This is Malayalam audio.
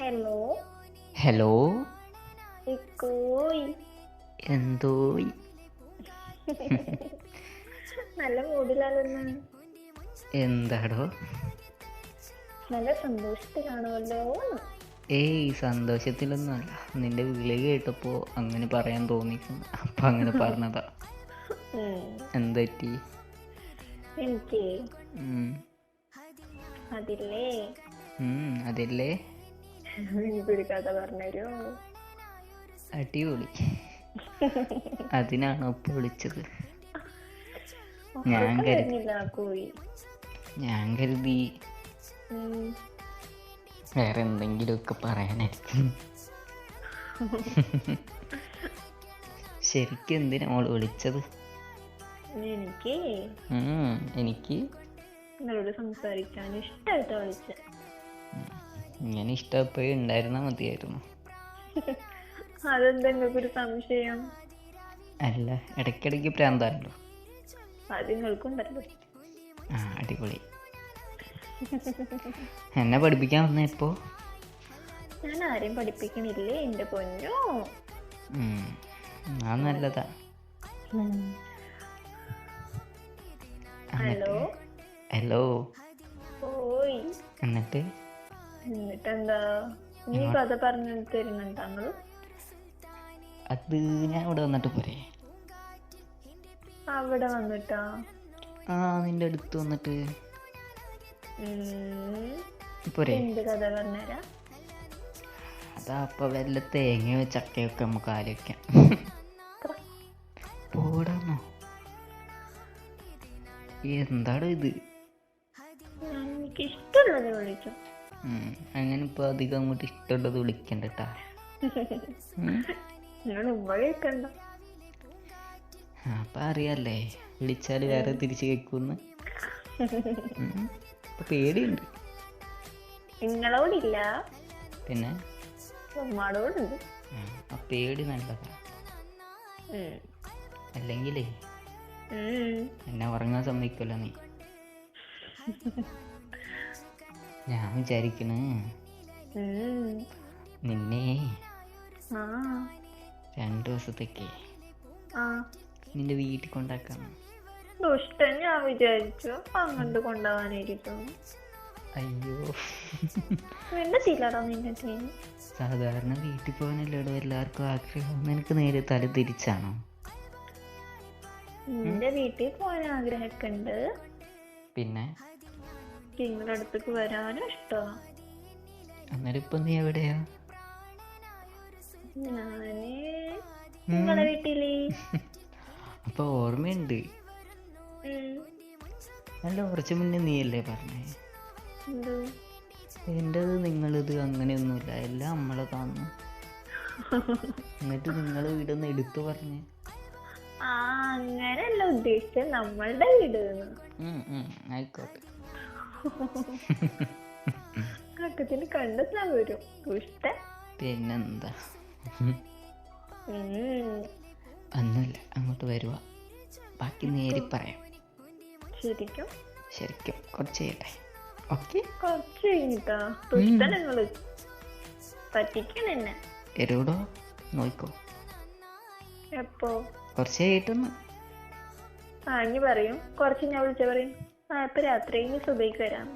ഹലോ? ഹലോ? എന്തോയ്? നല്ല മൂഡിലാണെന്ന്. എന്താടോ? നല്ല സന്തോഷത്തിലാണല്ലോ ഏയ് സന്തോഷത്തിലൊന്നുമല്ല. നിന്റെ വിളി കേട്ടപ്പോൾ അങ്ങനെ പറയാൻ തോന്നിക്കുന്നു. അപ്പൊ അങ്ങനെ പറഞ്ഞതാ. ഉം. എന്തെറ്റി എനിക്ക് അതില്ലേ? അതല്ലേ? എനിക്കൊരു കഥ പറഞ്ഞുതരോ അടിപൊളി. അതിനാണോ ഇപ്പൊ വിളിച്ചത്. ഞാൻ കരുതി ഞാൻ കരുതി. വേറെ എന്തെങ്കിലുമൊക്കെ പറയാനായിരിക്കും. ശരിക്കും എന്തിനാ മോൾ വിളിച്ചത്? എനിക്ക് എനിക്ക് നിങ്ങളോട് സംസാരിക്കാൻ ഇഷ്ടമായിട്ട് വിളിച്ച ഇങ്ങനെ ഇഷ്ടപ്പോയി ഉണ്ടായിരുന്ന മതിയായിരുന്നു. അതെന്താ നിങ്ങൾക്കൊരു സംശയം? അല്ല ഇടയ്ക്കിടയ്ക്ക് പ്രാന്താണല്ലോ അത് നിങ്ങൾക്കുണ്ടല്ലോ ആ അടിപൊളി. എന്നെ പഠിപ്പിക്കാൻ വന്ന ഇപ്പോ? ഞാൻ ആരെയും പഠിപ്പിക്കണില്ലേ എന്റെ പൊന്നോ? ആ നല്ലതാ. ഹലോ? ഹലോ? എന്നിട്ട്? എന്നിട്ടെന്താ നീ കഥ പറഞ്ഞു തരുന്നുണ്ട്? താങ്കൾ അത് ഞാൻ ഇവിടെ വന്നിട്ട് പോരെ. അവിടെ വന്നിട്ടാ? ആ നിന്റെ അടുത്ത് വന്നിട്ട്. ഉം. പോരെ. എന്ത് കഥ പറഞ്ഞുതരാ? അതാ അപ്പൊ വല്ല തേങ്ങയോ ചക്കയൊക്കെ നമുക്ക് ആലോചിക്കാം. പോടാന്നോ. എന്താണ് ഇത്? എനിക്ക് ഇഷ്ടമുള്ളത് വിളിക്കും. അങ്ങനെ ഇപ്പൊ അധികം അങ്ങോട്ട് ഇഷ്ടമുള്ളത് വിളിക്കണ്ട കേട്ടാ അപ്പൊ അറിയാല്ലേ വിളിച്ചാൽ വേറെ തിരിച്ചു കേക്കൂന്ന്. പേടിയുണ്ട്. നിങ്ങളോടില്ല പിന്നെ? ഉമ്മാടോടുണ്ട്. ആ, ആ പേടി നല്ലതാ. അല്ലെങ്കിലേ എന്നെ ഉറങ്ങാൻ സമ്മതിക്കല്ലോ നീ. ഞാൻ വിചാരിക്കണ്. നിന്നെ രണ്ടു ദിവസത്തേക്ക് നിന്റെ വീട്ടിൽ കൊണ്ടാക്കാം ദുഷ്ടൻ ഞാൻ വിചാരിച്ചു. അങ്ങോട്ട് കൊണ്ടുപോകാനായിരിക്കും. അയ്യോ. സാധാരണ വീട്ടിൽ പോകാനല്ലോ എല്ലാവർക്കും ആഗ്രഹം. നിനക്ക് നേരെ തല തിരിച്ചാണോ? നിന്റെ വീട്ടിൽ പോകാൻ ആഗ്രഹമൊക്കെ ഉണ്ട്. പിന്നെ? നിങ്ങളുടെ അടുത്തേക്ക് വരാനും ഇഷ്ടമാണ് അന്നേരം ഇപ്പൊ നീ എവിടെയാ? ഞാൻ നിങ്ങളെ വീട്ടിൽ. അപ്പൊ ഓർമ്മയുണ്ട്. അല്ല കുറച്ച് മുന്നേ നീയല്ലേ പറഞ്ഞേ? എന്ത്? എന്റെത് നിങ്ങളിത് അങ്ങനെയൊന്നുമില്ല. എല്ലാം നമ്മളെ കാണുന്നു. എന്നിട്ട് നിങ്ങൾ വീടൊന്ന് എടുത്തു പറഞ്ഞേ. ആ അങ്ങനെയല്ല ഉദ്ദേശിച്ചത്. നമ്മളുടെ വീട് എന്ന്. ഉം, ഉം, ആയിക്കോട്ടെ. അക്കത്തിന് കണ്ടെത്താൻ വരും ഇഷ്ട പിന്നെന്താ. ഒന്നുമില്ല അങ്ങോട്ട് വരുക ബാക്കി നേരി പറയാം. ശരിക്കും? ശരിക്കും. കുറച്ച് ചെയ്യട്ടെ. ഓക്കെ. കുറച്ച് കഴിഞ്ഞിട്ടാ? ദുഷ്ട നിങ്ങൾ പറ്റിക്കണം എന്നെ. എരോടോ നോക്കോ എപ്പോ? കുറച്ച് ചെയ്തിട്ടൊന്ന് ആ ഇനി പറയും. കുറച്ച് ഞാൻ വിളിച്ച പറയും. ആ ഇപ്പൊ രാത്രി ഇനി വരാം.